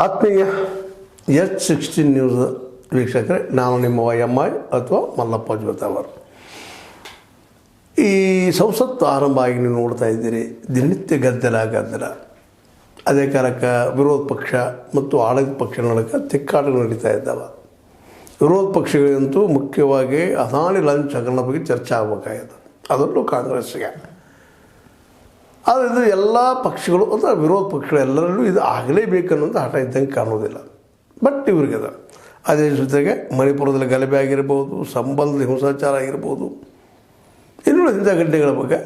ಆತ್ಮೀಯ H sixteen news ವೀಕ್ಷಕರೇ, ನಾನು ನಿಮ್ಮ ವೈ ಎಂ ಐ ಅಥವಾ ಮಲ್ಲಪ್ಪ ಜೋತಾವರ್ ಈ ಸಂಸತ್ತು ಆರಂಭ ಆಗಿ ನೀವು ನೋಡ್ತಾ ಇದ್ದೀರಿ, ದಿನನಿತ್ಯ ಗದ್ದಲ ಗದ್ದಲ. ಅದೇ ಕಾಲಕ್ಕೆ ವಿರೋಧ ಪಕ್ಷ ಮತ್ತು ಆಡಳಿತ ಪಕ್ಷ ನಡುಕ ತಿಕ್ಕಾಟಗಳು ನಡೀತಾ ಇದ್ದಾವೆ. ವಿರೋಧ ಪಕ್ಷಗಳಂತೂ ಮುಖ್ಯವಾಗಿ ಅದಾನಿ ಲಂಚ್ ಹಗರಣ ಬಗ್ಗೆ ಚರ್ಚೆ ಆಗಬೇಕಾಗಿದೆ. ಅದರಲ್ಲೂ ಕಾಂಗ್ರೆಸ್ಗೆ ಆದರೆ ಇದು ಎಲ್ಲ ಪಕ್ಷಗಳು ಅಂದರೆ ವಿರೋಧ ಪಕ್ಷಗಳು ಎಲ್ಲರಲ್ಲೂ ಇದು ಆಗಲೇಬೇಕನ್ನೋದು ಹಠ ಇದ್ದಂಗೆ ಕಾಣೋದಿಲ್ಲ ಬಟ್ ಇವ್ರಿಗೆ ಅದ ಅದೇ ಜೊತೆಗೆ ಮಣಿಪುರದಲ್ಲಿ ಗಲಭೆ ಆಗಿರ್ಬೋದು ಸಂಬಂಧದ ಹಿಂಸಾಚಾರ ಆಗಿರ್ಬೋದು. ಇನ್ನೂ ಇಂಥ ಘಟನೆಗಳ ಬಗ್ಗೆ.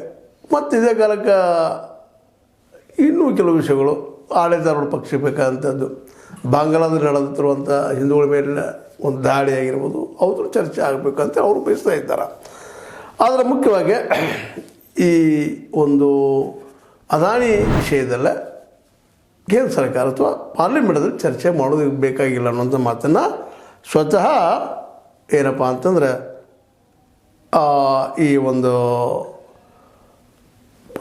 ಮತ್ತು ಇದೇ ಕಾಲಕ್ಕೆ ಇನ್ನೂ ಕೆಲವು ವಿಷಯಗಳು. ಆಡಳಿತಾರೂಢ ಪಕ್ಷ ಬೇಕಾದಂಥದ್ದು. ಬಾಂಗ್ಲಾದಲ್ಲಿ ನಡೆದಿರುವಂಥ ಹಿಂದೂಗಳ ಮೇಲಿನ ಒಂದು ದಾಳಿ ಆಗಿರ್ಬೋದು. ಅವರು ಚರ್ಚೆ ಆಗಬೇಕು ಅಂತ ಅವರು ಬಯಸ್ತಾ ಇದ್ದಾರೆ. ಆದರೆ ಮುಖ್ಯವಾಗಿ ಈ ಒಂದು ಅದಾನಿ ವಿಷಯದಲ್ಲ ಕೇಂದ್ರ ಸರ್ಕಾರ ಅಥವಾ ಪಾರ್ಲಿಮೆಂಟದಲ್ಲಿ ಚರ್ಚೆ ಮಾಡೋದು ಬೇಕಾಗಿಲ್ಲ ಅನ್ನೋಂಥ ಮಾತನ್ನು ಸ್ವತಃ ಏನಪ್ಪ ಅಂತಂದ್ರೆ ಈ ಒಂದು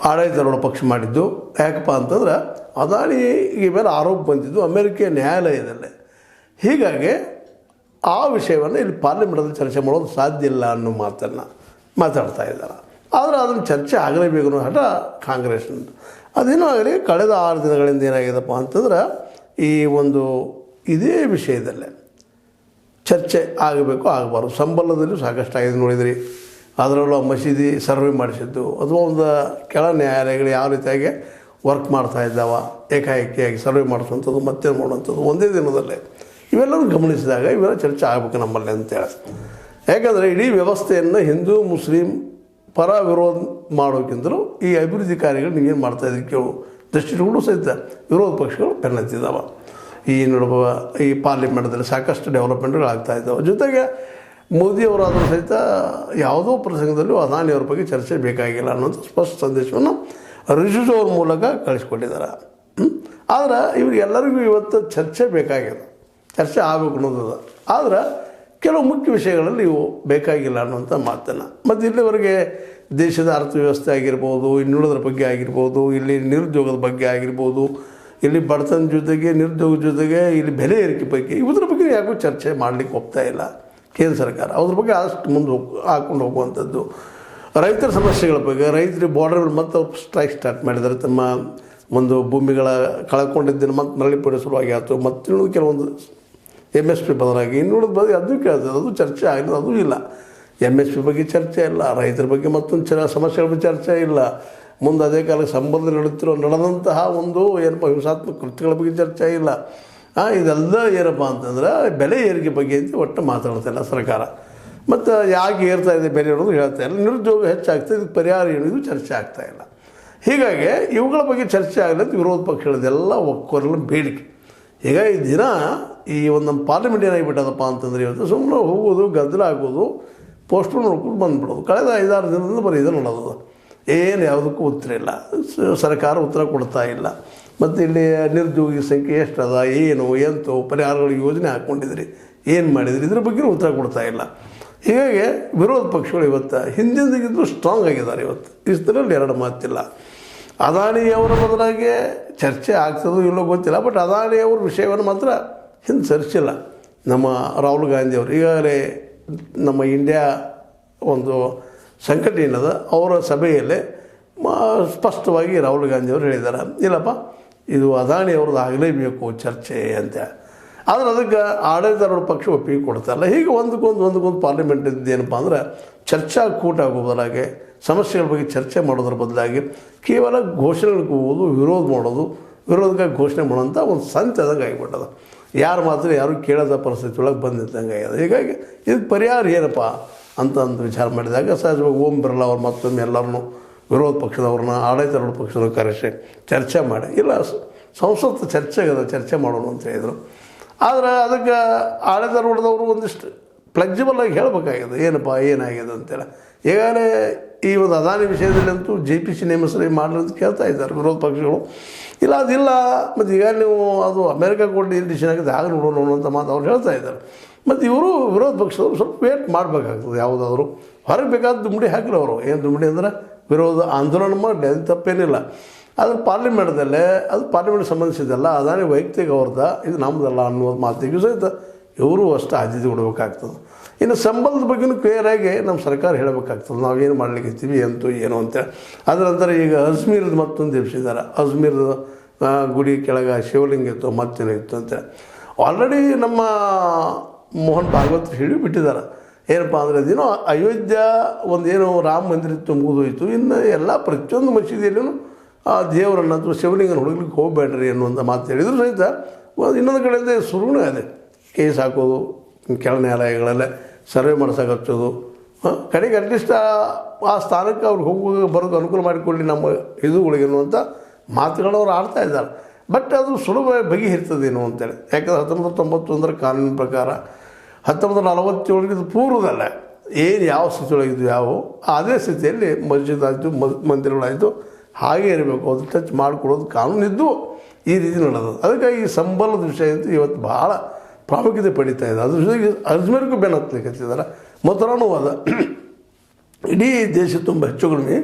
ಆಡಳಿತಾರೂಢ ಪಕ್ಷ ಮಾಡಿದ್ದು. ಯಾಕಪ್ಪ ಅಂತಂದ್ರೆ ಅದಾನಿ ಈ ಮೇಲೆ ಆರೋಪ ಬಂದಿದ್ದು ಅಮೆರಿಕೆಯ ನ್ಯಾಯಾಲಯದಲ್ಲಿ. ಹೀಗಾಗಿ ಆ ವಿಷಯವನ್ನು ಇಲ್ಲಿ ಪಾರ್ಲಿಮೆಂಟಲ್ಲಿ ಚರ್ಚೆ ಮಾಡೋದು ಸಾಧ್ಯ ಇಲ್ಲ ಅನ್ನೋ ಮಾತನ್ನು ಮಾತಾಡ್ತಾ ಇದ್ದಾರೆ. ಆದರೆ ಅದನ್ನು ಚರ್ಚೆ ಆಗಲೇಬೇಕು ಅನ್ನೋ ಹಠ ಕಾಂಗ್ರೆಸ್ ಅದೇನೋ ಆಗಲಿ, ಕಳೆದ ಆರು ದಿನಗಳಿಂದ ಏನಾಗಿದೆಪ್ಪ ಅಂತಂದ್ರೆ ಈ ಒಂದು ಇದೇ ವಿಷಯದಲ್ಲೇ ಚರ್ಚೆ ಆಗಬೇಕು, ಆಗಬಾರ್ದು. ಸಂಬಳದಲ್ಲೂ ಸಾಕಷ್ಟು ಆಗಿದೆ ನೋಡಿದ್ರಿ. ಅದರಲ್ಲೂ ಮಸೀದಿ ಸರ್ವೆ ಮಾಡಿಸಿದ್ದು. ಅಥವಾ ಒಂದು ಕೆಳ ನ್ಯಾಯಾಲಯಗಳು ಯಾವ ರೀತಿಯಾಗಿ ವರ್ಕ್ ಮಾಡ್ತಾ ಇದ್ದಾವ, ಏಕಾಏಕಿಯಾಗಿ ಸರ್ವೆ ಮಾಡಿಸುವಂಥದ್ದು ಮತ್ತೆ ಮಾಡುವಂಥದ್ದು, ಒಂದೇ ದಿನದಲ್ಲೇ. ಇವೆಲ್ಲವೂ ಗಮನಿಸಿದಾಗ ಇವೆಲ್ಲ ಚರ್ಚೆ ಆಗಬೇಕು ನಮ್ಮಲ್ಲಿ ಅಂತೇಳಿ. ಯಾಕಂದರೆ ಇಡೀ ವ್ಯವಸ್ಥೆಯನ್ನು ಹಿಂದೂ, ಮುಸ್ಲಿಂ ಪರ ವಿರೋಧ ಮಾಡೋಕ್ಕಿಂತಲೂ ಈ ಅಭಿವೃದ್ಧಿ ಕಾರ್ಯಗಳು ಏನು ಮಾಡ್ತಾ ಇದ್ದೀರಿ ಕೇಳು. ದೃಷ್ಟಿಗಳು ಸಹಿತ ವಿರೋಧ ಪಕ್ಷಗಳು ಬೆನ್ನತ್ತಿದ್ದಾವೆ. ಈ ನಡುವ ಈ ಪಾರ್ಲಿಮೆಂಟ್ದಲ್ಲಿ ಸಾಕಷ್ಟು ಡೆವಲಪ್ಮೆಂಟ್ಗಳು ಆಗ್ತಾ ಇದ್ದಾವೆ. ಜೊತೆಗೆ ಮೋದಿಯವರಾದರೂ ಸಹಿತ ಯಾವುದೋ ಪ್ರಸಂಗದಲ್ಲೂ ಅದಾನಿಯವ್ರ ಬಗ್ಗೆ ಚರ್ಚೆ ಬೇಕಾಗಿಲ್ಲ ಅನ್ನೋದು ಸ್ಪಷ್ಟ ಸಂದೇಶವನ್ನು ರಿಜಿಜು ಮೂಲಕ ಕಳಿಸ್ಕೊಟ್ಟಿದ್ದಾರೆ ಆದ್ರೆ ಇವ್ರಿಗೆಲ್ಲರಿಗೂ ಇವತ್ತು ಚರ್ಚೆ ಬೇಕಾಗಿದೆ. ಚರ್ಚೆ ಆಗಬೇಕು ಅನ್ನೋದು ಆದ್ರೆ ಕೆಲವು ಮುಖ್ಯ ವಿಷಯಗಳಲ್ಲಿ ಇವು ಬೇಕಾಗಿಲ್ಲ ಅನ್ನುವಂಥ ಮಾತನ್ನು. ಮತ್ತು ಇಲ್ಲಿವರೆಗೆ ದೇಶದ ಅರ್ಥವ್ಯವಸ್ಥೆ ಆಗಿರ್ಬೋದು, ಇನ್ನುಳಿದ್ರ ಬಗ್ಗೆ ಆಗಿರ್ಬೋದು, ಇಲ್ಲಿ ನಿರುದ್ಯೋಗದ ಬಗ್ಗೆ ಆಗಿರ್ಬೋದು, ಇಲ್ಲಿ ಬಡತನ ಜೊತೆಗೆ, ನಿರುದ್ಯೋಗ ಜೊತೆಗೆ, ಇಲ್ಲಿ ಬೆಲೆ ಏರಿಕೆ ಬಗ್ಗೆ ಇವುದ್ರ ಬಗ್ಗೆ ಯಾಕೂ ಚರ್ಚೆ ಮಾಡಲಿಕ್ಕೆ ಹೋಗ್ತಾ ಇಲ್ಲ ಕೇಂದ್ರ ಸರ್ಕಾರ. ಅದ್ರ ಬಗ್ಗೆ ಅಷ್ಟು ಮುಂದೆ ಹೋಗ್ ಹಾಕ್ಕೊಂಡು ಹೋಗುವಂಥದ್ದು. ರೈತರ ಸಮಸ್ಯೆಗಳ ಬಗ್ಗೆ ರೈತರು ಬಾರ್ಡರ್ ಮತ್ತೆ ಅವ್ರು ಸ್ಟ್ರೈಕ್ ಸ್ಟಾರ್ಟ್ ಮಾಡಿದ್ದಾರೆ. ತಮ್ಮ ಒಂದು ಭೂಮಿಗಳ ಕಳ್ಕೊಂಡಿದ್ದನ್ನು ಮತ್ತೆ ಮರಳಿ ಪಡೆಯೋ ಸಲುವಾಗಿ ಆಯಿತು ಮತ್ತು ಕೆಲವೊಂದು ಎಂ ಎಸ್ ಪಿ ಬದಲಾಗಿ ಇನ್ನುಳಿದ ಬಗ್ಗೆ ಅದು ಕೇಳ್ತದೆ ಅದು ಚರ್ಚೆ ಆಗಿಲ್ಲ, ಅದು ಇಲ್ಲ. ಎಂ ಎಸ್ ಪಿ ಬಗ್ಗೆ ಚರ್ಚೆ ಇಲ್ಲ, ರೈತರ ಬಗ್ಗೆ ಮತ್ತೊಂದು ಚ ಸಮಸ್ಯೆಗಳ ಬಗ್ಗೆ ಚರ್ಚೆ ಇಲ್ಲ. ಮುಂದೆ ಅದೇ ಕಾಲಕ್ಕೆ ಸಂಬಂಧ ನಡೆಯುತ್ತಿರೋ ನಡೆದಂತಹ ಒಂದು ಏನಪ್ಪ, ಹಿಂಸಾತ್ಮಕ ಕೃತಿಗಳ ಬಗ್ಗೆ ಚರ್ಚೆ ಇಲ್ಲ. ಇದೆಲ್ಲ ಏನಪ್ಪ ಅಂತಂದ್ರೆ ಬೆಲೆ ಏರಿಕೆ ಬಗ್ಗೆ ಅಂತ ಒಟ್ಟು ಮಾತಾಡ್ತಾ ಇಲ್ಲ ಸರ್ಕಾರ. ಮತ್ತು ಯಾಕೆ ಏರ್ತಾ ಇದೆ ಬೆಲೆ ಅನ್ನೋದು ಹೇಳ್ತಾ ಇಲ್ಲ. ನಿರುದ್ಯೋಗ ಹೆಚ್ಚಾಗ್ತದೆ ಇದಕ್ಕೆ ಪರಿಹಾರ ಏನು, ಇದು ಚರ್ಚೆ ಆಗ್ತಾ ಇಲ್ಲ. ಹೀಗಾಗಿ ಇವುಗಳ ಬಗ್ಗೆ ಚರ್ಚೆ ಆಗಲಿ ಅಂತ ವಿರೋಧ ಪಕ್ಷಗಳದೆಲ್ಲ ಒಕ್ಕೋರಲ್ಲ ಬೇಡಿಕೆ. ಈಗ ಈ ದಿನ ಈ ಒಂದು ನಮ್ಮ ಪಾರ್ಲಿಮೆಂಟ್ ಏನಾಗಿಬಿಟ್ಟದಪ್ಪ ಅಂತಂದರೆ ಇವತ್ತು ಸುಮ್ಮನೆ ಹೋಗೋದು, ಗದ್ದಲ ಆಗೋದು ಪೋಸ್ಟರ್ ನೋಡ್ಕೊಂಡು ಬಂದ್ಬಿಡೋದು. ಕಳೆದ ಐದಾರು ದಿನದಿಂದ ಬರೀ ಇದು ನೋಡೋದು ಏನು ಯಾವುದಕ್ಕೂ ಉತ್ತರ ಇಲ್ಲ. ಸರ್ಕಾರ ಉತ್ತರ ಕೊಡ್ತಾ ಇಲ್ಲ. ಮತ್ತು ಇಲ್ಲಿ ನಿರುದ್ಯೋಗಿ ಸಂಖ್ಯೆ ಎಷ್ಟದ, ಏನು, ಎಂತು ಪರಿಹಾರಗಳ ಯೋಜನೆ ಹಾಕ್ಕೊಂಡಿದ್ರಿ. ಏನು ಮಾಡಿದ್ರಿ? ಇದ್ರ ಬಗ್ಗೆ ಉತ್ತರ ಕೊಡ್ತಾ ಇಲ್ಲ. ಹೀಗಾಗಿ ವಿರೋಧ ಪಕ್ಷಗಳು ಇವತ್ತು ಹಿಂದಿಂದಿಗಿಂತಲೂ ಸ್ಟ್ರಾಂಗ್ ಆಗಿದ್ದಾರೆ ಇವತ್ತು. ಇಷ್ಟರಲ್ಲಿ ಎರಡು ಮಾತಿಲ್ಲ. ಅದಾನಿಯವರ ಬದಲಾಗಿ ಚರ್ಚೆ ಆಗ್ತದೋ ಇಲ್ಲೋ ಗೊತ್ತಿಲ್ಲ ಬಟ್ ಅದಾನಿಯವ್ರ ವಿಷಯವನ್ನು ಮಾತ್ರ ಹಿಂದೆ ಸರಿಸಿಲ್ಲ ನಮ್ಮ ರಾಹುಲ್ ಗಾಂಧಿ ಅವರು ಈಗಾಗಲೇ ನಮ್ಮ ಇಂಡಿಯಾ ಒಂದು ಸಂಕಟ ಏನದ ಅವರ ಸಭೆಯಲ್ಲೇ ಸ್ಪಷ್ಟವಾಗಿ ರಾಹುಲ್ ಗಾಂಧಿಯವರು ಹೇಳಿದ್ದಾರೆ. ಇಲ್ಲಪ್ಪ, ಇದು ಅದಾನಿ ಅವ್ರದ್ದು ಆಗಲೇಬೇಕು ಚರ್ಚೆ ಅಂತ. ಆದರೆ ಅದಕ್ಕೆ ಆಡಳಿತಾರೂಢ ಪಕ್ಷ ಒಪ್ಪಿಗೆ ಕೊಡ್ತಾರಲ್ಲ ಹೀಗೆ ಒಂದಕ್ಕೊಂದು ಒಂದಕ್ಕೊಂದು ಪಾರ್ಲಿಮೆಂಟ್ ಏನಪ್ಪ ಅಂದ್ರೆ ಚರ್ಚಾ ಕೂಟ ಆಗುವ ಬದಲಾಗಿ, ಸಮಸ್ಯೆಗಳ ಬಗ್ಗೆ ಚರ್ಚೆ ಮಾಡೋದ್ರ ಬದಲಾಗಿ ಕೇವಲ ಘೋಷಣೆಗಳು ಕೂಗೋದು ವಿರೋಧ ಮಾಡೋದು, ವಿರೋಧಕ್ಕಾಗಿ ಘೋಷಣೆ ಮಾಡೋಂಥ ಒಂದು ಸಂತೆದಂಗೆ ಆಗಿಬಿಟ್ಟದ. ಯಾರು ಮಾತ್ರ ಯಾರು ಕೇಳದ ಪರಿಸ್ಥಿತಿ ಒಳಗೆ ಬಂದಿದ್ದಂಗೆ ಆಗ್ಯದ. ಹೀಗಾಗಿ ಇದಕ್ಕೆ ಪರಿಹಾರ ಏನಪ್ಪ ಅಂತ ಅಂತ ವಿಚಾರ ಮಾಡಿದಾಗ ಸಹಜವಾಗಿ ಓಂ ಬಿರ್ಲಾ ಅವ್ರು ಮತ್ತೊಮ್ಮೆ ಎಲ್ಲರನ್ನೂ ವಿರೋಧ ಪಕ್ಷದವ್ರನ್ನ, ಆಡಳಿತಾರೂಢ ಪಕ್ಷದವ್ರು ಕರೆಸಿ ಚರ್ಚೆ ಮಾಡಿ, ಇಲ್ಲ ಸಂಸತ್ ಸಂಸತ್ತು ಚರ್ಚೆ ಚರ್ಚೆ ಮಾಡೋಣ ಅಂತ ಹೇಳಿದರು. ಆದರೆ ಅದಕ್ಕೆ ಆಡಳಿತಾರೂಢದವರು ಒಂದಿಷ್ಟು ಫ್ಲೆಕ್ಸಿಬಲ್ ಆಗಿ ಹೇಳಬೇಕಾಗಿದೆ. ಏನಪ್ಪ, ಏನಾಗಿದೆ ಅಂತೇಳಿ. ಈಗಾಗಲೇ ಈ ಒಂದು ಅದಾನಿ ವಿಷಯದಲ್ಲಿ ಅಂತೂ ಜೆ ಪಿ ಸಿ ನೇಮಸರಿ ಮಾಡಲಿ ಅಂತ ಕೇಳ್ತಾ ಇದ್ದಾರೆ ವಿರೋಧ ಪಕ್ಷಗಳು. ಇಲ್ಲ, ಅದಿಲ್ಲ. ಮತ್ತು ಈಗ ನೀವು ಅದು ಅಮೇರಿಕ ಕೊಟ್ಟು ಏನು ಡಿಸಿಷನ್ ಆಗಿದೆ ಆಗ ನೋಡೋಣ ಅಂತ ಮಾತು ಅವ್ರು ಹೇಳ್ತಾ ಇದ್ದಾರೆ. ಮತ್ತು ಇವರು ವಿರೋಧ ಪಕ್ಷದವರು ಸ್ವಲ್ಪ ವೇಟ್ ಮಾಡಬೇಕಾಗ್ತದೆ ಯಾವುದಾದ್ರು. ಹೊರಗೆ ಬೇಕಾದ ಹಾಕಿರೋರು ಅವರು. ಏನು ದುಂಬಡಿ ಅಂದ್ರೆ ವಿರೋಧ ಆಂದೋಲನ ಮಾಡಿ ಅದು ತಪ್ಪೇನಿಲ್ಲ. ಆದರೆ ಪಾರ್ಲಿಮೆಂಟ್ದಲ್ಲೇ, ಅದು ಪಾರ್ಲಿಮೆಂಟ್ ಸಂಬಂಧಿಸಿದಲ್ಲ ಅದಾನೇ ವೈಯಕ್ತಿಕ ಅವ್ರದ ಇದು ನಮ್ಮದಲ್ಲ ಅನ್ನೋದು ಮಾತಿಗೂ ಸಹಿತ ಇವರು ಅಷ್ಟು ಆದ್ಯತೆ ಕೊಡಬೇಕಾಗ್ತದೆ. ಇನ್ನು ಸಂಬಳದ ಬಗ್ಗೆನೂ ಕ್ಲಿಯರಾಗಿ ನಮ್ಮ ಸರ್ಕಾರ ಹೇಳಬೇಕಾಗ್ತದೆ. ನಾವೇನು ಮಾಡ್ಲಿಕ್ಕೆ ಎಂತೂ ಏನು ಅಂತ. ಅದರ ನಂತರ ಈಗ ಅಜ್ಮೀರ್ದು ಮತ್ತೊಂದು ಎಬ್ಸಿದ್ದಾರೆ. ಅಜ್ಮೀರದ ಗುಡಿ ಕೆಳಗೆ ಶಿವಲಿಂಗ ಇತ್ತು ಮತ್ತೇನೋ ಇತ್ತು ಅಂತ. ಆಲ್ರೆಡಿ ನಮ್ಮ ಮೋಹನ್ ಭಾಗವತ್ ಹೇಳಿ ಬಿಟ್ಟಿದ್ದಾರೆ. ಏನಪ್ಪ ಅಂದರೆ ಅದೇನೋ ಅಯೋಧ್ಯ ಒಂದೇನೋ ರಾಮ ಮಂದಿರ ಇತ್ತು ಮುಗಿದೋಯ್ತು. ಇನ್ನು ಎಲ್ಲ ಪ್ರತಿಯೊಂದು ಮಸೀದಿಯಲ್ಲೂ ಆ ದೇವರನ್ನು ಅಥವಾ ಶಿವಲಿಂಗನ ಹುಡುಗಲಿಕ್ಕೆ ಹೋಗಬೇಡ್ರಿ ಅನ್ನುವಂಥ ಮಾತು ಹೇಳಿದ್ರು ಸಹಿತ ಇನ್ನೊಂದು ಕಡೆಯಿಂದ ಶುರುವೂ ಇದೆ. ಕೇಸ್ ಹಾಕೋದು ಕೆಳ ನ್ಯಾಯಾಲಯಗಳಲ್ಲೇ ಸರ್ವೆ ಮಾಡ್ಸೋಕೆ ಹಚ್ಚೋದು ಕಡೆಗೆ ಅಟ್ಲೀಸ್ಟ್ ಆ ಸ್ಥಾನಕ್ಕೆ ಅವ್ರಿಗೆ ಹೋಗುವಾಗ ಬರೋದು ಅನುಕೂಲ ಮಾಡಿಕೊಳ್ಳಿ ನಮ್ಮ ಇದುಗಳಿಗೆ ಅನ್ನುವಂಥ ಮಾತುಗಳು ಅವ್ರು ಆಡ್ತಾ ಇದ್ದಾರೆ. ಬಟ್ ಅದು ಸುಲಭ ಬಗೆಹರಿತದೇನೋ ಅಂತೇಳಿ. ಯಾಕಂದ್ರೆ ಹತ್ತೊಂಬತ್ತು ತೊಂಬತ್ತೊಂದರ ಕಾನೂನಿನ ಪ್ರಕಾರ ಹತ್ತೊಂಬತ್ತು ನಲವತ್ತೇಳಿಗೆ ಇದು ಪೂರ್ವದಲ್ಲ. ಏನು ಯಾವ ಸ್ಥಿತಿಯೊಳಗಿದ್ದು ಯಾವ, ಅದೇ ಸ್ಥಿತಿಯಲ್ಲಿ ಮಸ್ಜಿದ್ ಆಯಿತು ಮಂದಿರಗಳಾಯಿತು ಹಾಗೆ ಇರಬೇಕು, ಅದು ಟಚ್ ಮಾಡಿಕೊಡೋದು ಕಾನೂನಿದ್ದು ಈ ರೀತಿ ನಡೆದು ಅದಕ್ಕಾಗಿ ಈ ಸಂಬಳದ ವಿಷಯ ಅಂತೂ ಇವತ್ತು ಭಾಳ ಪ್ರಾಮುಖ್ಯತೆ ಪಡೀತಾ ಇದೆ. ಅದ್ರ ಜೊತೆಗೆ ಅಜ್ಮೇರ್ಗೂ ಬೆನ್ನು ಹತ್ತಲಿಕ್ಕೆ ಅದ ಇಡೀ ದೇಶ ತುಂಬ ಹೆಚ್ಚು ಕಡಿಮೆ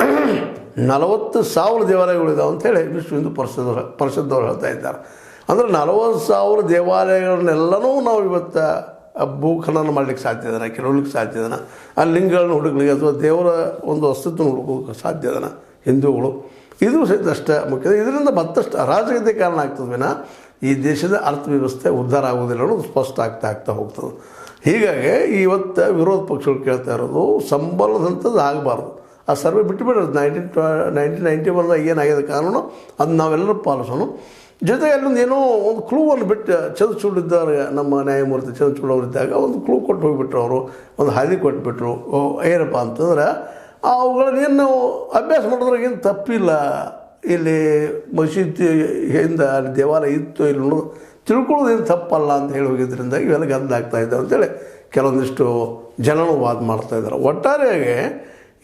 ನಲವತ್ತು ಸಾವಿರ ದೇವಾಲಯಗಳಿದಾವೆ ಅಂತೇಳಿ ವಿಶ್ವ ಹಿಂದೂ ಪರಿಷದವ್ರು ಪರಿಷದ್ದವ್ರು ಹೇಳ್ತಾ ಇದ್ದಾರೆ. ಅಂದರೆ ನಲವತ್ತು ಸಾವಿರ ದೇವಾಲಯಗಳನ್ನೆಲ್ಲನೂ ನಾವು ಇವತ್ತು ಭೂಖನನ ಮಾಡಲಿಕ್ಕೆ ಸಾಧ್ಯ ಇದನ್ನ ಕೆಲವಲಿಕ್ಕೆ ಸಾಧ್ಯ ಇದನ್ನ ಆ ಲಿಂಗಗಳನ್ನ ಹುಡುಕ್ಲಿಕ್ಕೆ ಅಥವಾ ದೇವರ ಒಂದು ಅಸ್ತಿತ್ವ ಹುಡುಕೋಕೆ ಸಾಧ್ಯ ಇದನ್ನ ಹಿಂದೂಗಳು. ಇದು ಸಹಿತ ಅಷ್ಟೇ ಮುಖ್ಯ. ಇದರಿಂದ ಮತ್ತಷ್ಟು ಅರಾಜಕತೆ ಕಾರಣ ಆಗ್ತದೆ ವಿನ ಈ ದೇಶದ ಅರ್ಥವ್ಯವಸ್ಥೆ ಉದ್ಧಾರ ಆಗೋದಿಲ್ಲ ಅನ್ನೋದು ಸ್ಪಷ್ಟ ಆಗ್ತಾ ಆಗ್ತಾ ಹೋಗ್ತದೆ. ಹೀಗಾಗಿ ಇವತ್ತು ವಿರೋಧ ಪಕ್ಷಗಳು ಕೇಳ್ತಾ ಇರೋದು ಸಂಬಳದಂಥದ್ದು ಆಗಬಾರ್ದು. ಆ ಸರ್ವೆ ಬಿಟ್ಟು ಬಿಡೋದು ನೈನ್ಟೀನ್ ಟ್ವ, ನೈನ್ಟೀನ್ ನೈಂಟಿ ಒನ್ದಾಗ ಏನಾಗಿದೆ ಕಾನೂನು? ಅದು ನಾವೆಲ್ಲರೂ ಪಾಲಿಸೋಣ. ಜೊತೆಗೆ ಅಲ್ಲೊಂದು ಏನೋ ಒಂದು ಕ್ಲೂವನ್ನು ಬಿಟ್ಟು ಚಂದ್ರಚೂಡಿದ್ದಾರೆ ನಮ್ಮ ನ್ಯಾಯಮೂರ್ತಿ ಚಂದ್ರಚೂಡ್ ಅವರಿದ್ದಾಗ ಒಂದು ಕ್ಲೂ ಕೊಟ್ಟು ಹೋಗಿಬಿಟ್ರು ಅವರು. ಒಂದು ಹಾದಿ ಕೊಟ್ಬಿಟ್ರು. ಏನಪ್ಪ ಅಂತಂದ್ರೆ ಅವುಗಳನ್ನೇನು ನಾವು ಅಭ್ಯಾಸ ಮಾಡೋದ್ರಾಗೇನು ತಪ್ಪಿಲ್ಲ. ಇಲ್ಲಿ ಮಸೀದಿ ಹಿಂದ ಅಲ್ಲಿ ದೇವಾಲಯ ಇತ್ತು ಇಲ್ಲಿ ನೋಡೋದು ತಿಳ್ಕೊಳ್ಳೋದೇನು ತಪ್ಪಲ್ಲ ಅಂತ ಹೇಳಿ ಹೋಗಿದ್ರಿಂದ ಇವೆಲ್ಲ ಗಂಧ ಆಗ್ತಾ ಇದ್ದಾವೆ ಅಂತೇಳಿ ಕೆಲವೊಂದಿಷ್ಟು ಜನರು ವಾದ ಮಾಡ್ತಾ ಇದ್ದಾರೆ. ಒಟ್ಟಾರೆಯಾಗಿ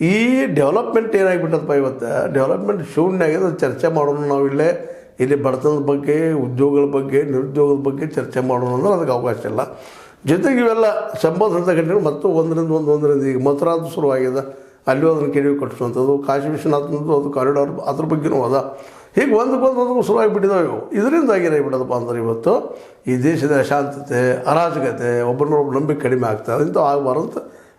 ಈ ಡೆವಲಪ್ಮೆಂಟ್ ಏನಾಗಿಬಿಟ್ಟದಪ್ಪ ಇವತ್ತು? ಡೆವಲಪ್ಮೆಂಟ್ ಶೂನ್ಯ ಆಗಿದೆ ಚರ್ಚೆ ಮಾಡೋಣ ನಾವು ಇಲ್ಲೇ. ಇಲ್ಲಿ ಬಡತನದ ಬಗ್ಗೆ, ಉದ್ಯೋಗಗಳ ಬಗ್ಗೆ, ನಿರುದ್ಯೋಗದ ಬಗ್ಗೆ ಚರ್ಚೆ ಮಾಡೋಣ ಅಂದ್ರೆ ಅದಕ್ಕೆ ಅವಕಾಶ ಇಲ್ಲ. ಜೊತೆಗೆ ಇವೆಲ್ಲ ಸಂಬಂಧಿಸಿದ ಘಟನೆಗಳು ಮತ್ತು ಒಂದರಿಂದ ಒಂದು, ಒಂದರಿಂದ ಈಗ ಮಥುರಾದ ಶುರುವಾಗಿದೆ. ಅಲ್ಲಿ ಅದನ್ನು ಕೆಡವಿ ಕಟ್ಟಿಸುವಂಥದ್ದು, ಕಾಶಿ ವಿಶ್ವನಾಥನದ್ದು ಅದು ಕಾರಿಡಾರ್ ಅದ್ರ ಬಗ್ಗೆನೂ ಅದ. ಹೀಗೆ ಒಂದಕ್ಕೊಂದು ಒಂದಕ್ಕೂ ಶುರುವಾಗಿಬಿಟ್ಟಿದ್ದಾವೆ ಇವು. ಇದರಿಂದ ಏನಾಗಿಬಿಡೋದಪ್ಪ ಅಂದ್ರೆ ಇವತ್ತು ಈ ದೇಶದ ಅಶಾಂತತೆ, ಅರಾಜಕತೆ ಒಬ್ಬರನ್ನೊಬ್ಬರು ನಂಬಿಕೆ ಕಡಿಮೆ ಆಗ್ತದೆ ಇಂಥ ಆಗಬಾರಂತ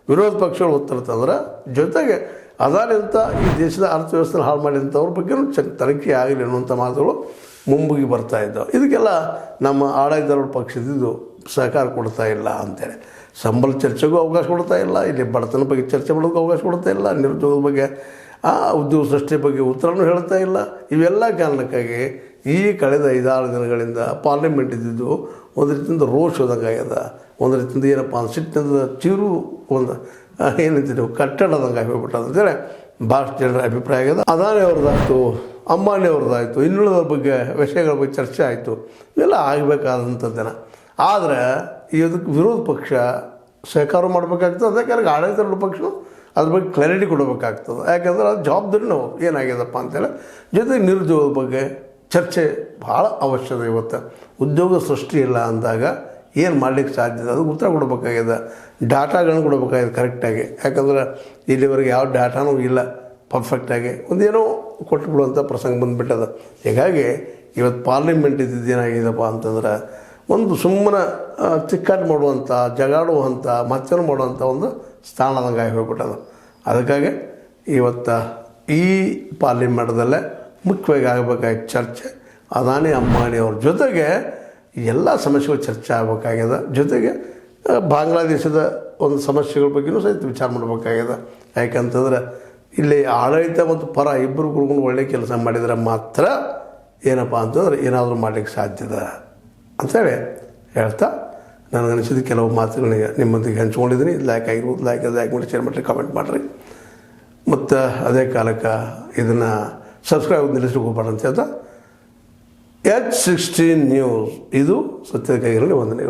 ವಿರೋಧ ಪಕ್ಷಗಳು ಒತ್ತಿರ್ತಂದ್ರೆ ಜೊತೆಗೆ ಅದಾರಿಂತ ಈ ದೇಶದ ಅರ್ಥವ್ಯವಸ್ಥೆ ಹಾಳು ಮಾಡಿದಂಥವ್ರ ಬಗ್ಗೆನೂ ಚ ತನಿಖೆ ಆಗಲಿ ಅನ್ನುವಂಥ ಮಾತುಗಳು ಮುಂಬುಗಿ ಬರ್ತಾ ಇದ್ದವು. ಇದಕ್ಕೆಲ್ಲ ನಮ್ಮ ಆಡಳಿತ ಪಕ್ಷದಿದ್ದು ಸಹಕಾರ ಕೊಡ್ತಾ ಇಲ್ಲ ಅಂತೇಳಿ. ಸಂಬಳ ಚರ್ಚೆಗೂ ಅವಕಾಶ ಕೊಡ್ತಾ ಇಲ್ಲ, ಇಲ್ಲಿ ಬಡತನ ಬಗ್ಗೆ ಚರ್ಚೆ ಮಾಡೋಕ್ಕೂ ಅವಕಾಶ ಕೊಡ್ತಾ ಇಲ್ಲ, ನಿರುದ್ಯೋಗದ ಬಗ್ಗೆ ಆ ಉದ್ಯೋಗ ಸೃಷ್ಟಿ ಬಗ್ಗೆ ಉತ್ತರನೂ ಹೇಳ್ತಾ ಇಲ್ಲ. ಇವೆಲ್ಲ ಕಾರಣಕ್ಕಾಗಿ ಈ ಕಳೆದ ಐದಾರು ದಿನಗಳಿಂದ ಪಾರ್ಲಿಮೆಂಟ್ ಇದ್ದಿದ್ದು ಒಂದು ರೀತಿಯಿಂದ ರೋಷ್ ಹೋದಂಗೆ ಆಗ್ಯದ. ಒಂದು ರೀತಿಯಿಂದ ಏನಪ್ಪ ಅಂದ್ರೆ ಸಿಟ್ಟಿನಿಂದ ಚಿರು ಒಂದು ಏನಂತಿದ್ದೆವು ಕಟ್ಟಡದಂಗೆ ಆಗಿಬಿಟ್ಟದ ಅಂತೇಳಿ ಭಾಳಷ್ಟು ಜನರ ಅಭಿಪ್ರಾಯ ಆಗ್ಯದ. ಅದಾನಿ ಅವ್ರದ್ದಾಯಿತು ಅಂಬಾನಿ ಅವ್ರದ್ದಾಯಿತು ಇನ್ನುಳಿದವ್ರ ಬಗ್ಗೆ, ವಿಷಯಗಳ ಬಗ್ಗೆ ಚರ್ಚೆ ಆಯಿತು. ಇವೆಲ್ಲ ಆಗಬೇಕಾದಂಥದ್ದನ ಆದರೆ ಇದಕ್ಕೆ ವಿರೋಧ ಪಕ್ಷ ಸಹಕಾರ ಮಾಡಬೇಕಾಗ್ತದೆ, ಅದಕ್ಕೆ ಆಡಳಿತ ಪಕ್ಷ ಅದ್ರ ಬಗ್ಗೆ ಕ್ಲಾರಿಟಿ ಕೊಡಬೇಕಾಗ್ತದೆ. ಯಾಕಂದ್ರೆ ಅದು ಜವಾಬ್ದಾರಿ ನಾವು ಏನಾಗ್ಯದಪ್ಪ ಅಂತೇಳಿ ಜೊತೆಗೆ ನಿರುದ್ಯೋಗದ ಬಗ್ಗೆ ಚರ್ಚೆ ಭಾಳ ಅವಶ್ಯಕ ಇವತ್ತು. ಉದ್ಯೋಗ ಸೃಷ್ಟಿ ಇಲ್ಲ ಅಂದಾಗ ಏನು ಮಾಡಲಿಕ್ಕೆ ಸಾಧ್ಯ ಅದು ಉತ್ತರ ಕೊಡಬೇಕಾಗಿದೆ. ಡಾಟಾಗಳನ್ನ ಕೊಡಬೇಕಾಗಿದೆ ಕರೆಕ್ಟಾಗಿ. ಯಾಕಂದ್ರೆ ಇಲ್ಲಿವರೆಗೆ ಯಾವ ಡಾಟಾನೂ ಇಲ್ಲ ಪರ್ಫೆಕ್ಟಾಗಿ ಒಂದೇನೋ ಕೊಟ್ಟು ಬಿಡುವಂಥ ಪ್ರಸಂಗ ಬಂದುಬಿಟ್ಟದ. ಹೀಗಾಗಿ ಇವತ್ತು ಪಾರ್ಲಿಮೆಂಟ್ ಇದ್ದಿದ್ದು ಏನಾಗಿದೆಪ್ಪ ಅಂತಂದ್ರೆ ಒಂದು ಸುಮ್ಮನೆ ತಿಕ್ಕಾಟ ಮಾಡುವಂಥ ಜಗಾಡುವಂಥ ಮತ್ತೆ ಮಾಡುವಂಥ ಒಂದು ಸ್ಥಾನದಂಗೆ ಆಗಿ ಹೋಗ್ಬಿಟ್ಟದ ಅದಕ್ಕಾಗಿ ಇವತ್ತು ಈ ಪಾರ್ಲಿಮೆಂಟ್ದಲ್ಲೇ ಮುಖ್ಯವಾಗಿ ಆಗಬೇಕಾಗಿ ಚರ್ಚೆ. ಅದಾನಿ ಅಂಬಾನಿ ಅವ್ರ ಜೊತೆಗೆ ಎಲ್ಲ ಸಮಸ್ಯೆಗಳು ಚರ್ಚೆ ಆಗಬೇಕಾಗ್ಯದ. ಜೊತೆಗೆ ಬಾಂಗ್ಲಾದೇಶದ ಒಂದು ಸಮಸ್ಯೆಗಳ ಬಗ್ಗೆಯೂ ಸಹಿತ ವಿಚಾರ ಮಾಡಬೇಕಾಗ್ಯದ. ಯಾಕಂತಂದ್ರೆ ಇಲ್ಲಿ ಆಡಳಿತ ಮತ್ತು ಪರ ಇಬ್ಬರು ಕುಡ್ಕೊಂಡು ಒಳ್ಳೆ ಕೆಲಸ ಮಾಡಿದರೆ ಮಾತ್ರ ಏನಪ್ಪ ಅಂತಂದ್ರೆ ಏನಾದರೂ ಮಾಡಲಿಕ್ಕೆ ಸಾಧ್ಯದ ಅಂತೇಳಿ ಹೇಳ್ತಾ ನನಗನ್ನಿಸಿದ ಕೆಲವು ಮಾತುಗಳಿಗೆ ನಿಮ್ಮೊಂದಿಗೆ ಹಂಚ್ಕೊಂಡಿದ್ದೀನಿ. ಲೈಕ್ ಆಗಿರ್ಬೋದು ಲೈಕ್ ಲೈಕ್ ಮಾಡಿ ಶೇರ್ ಮಾಡಿರಿ ಕಮೆಂಟ್ ಮಾಡಿರಿ. ಮತ್ತು ಅದೇ ಕಾಲಕ್ಕೆ ಇದನ್ನು ಸಬ್ಸ್ಕ್ರೈಬ್ ನಿಲ್ಲಿಸಿ ಹೋಗ್ಬಾರ್ದು ಅಂತ ಹೇಳ್ತಾ. ಎಚ್ ಸಿಕ್ಸ್ಟೀನ್ ನ್ಯೂಸ್ ಇದು ಸತ್ಯದ ಕೈಗಳಲ್ಲಿ ವಂದನೆಗಳು.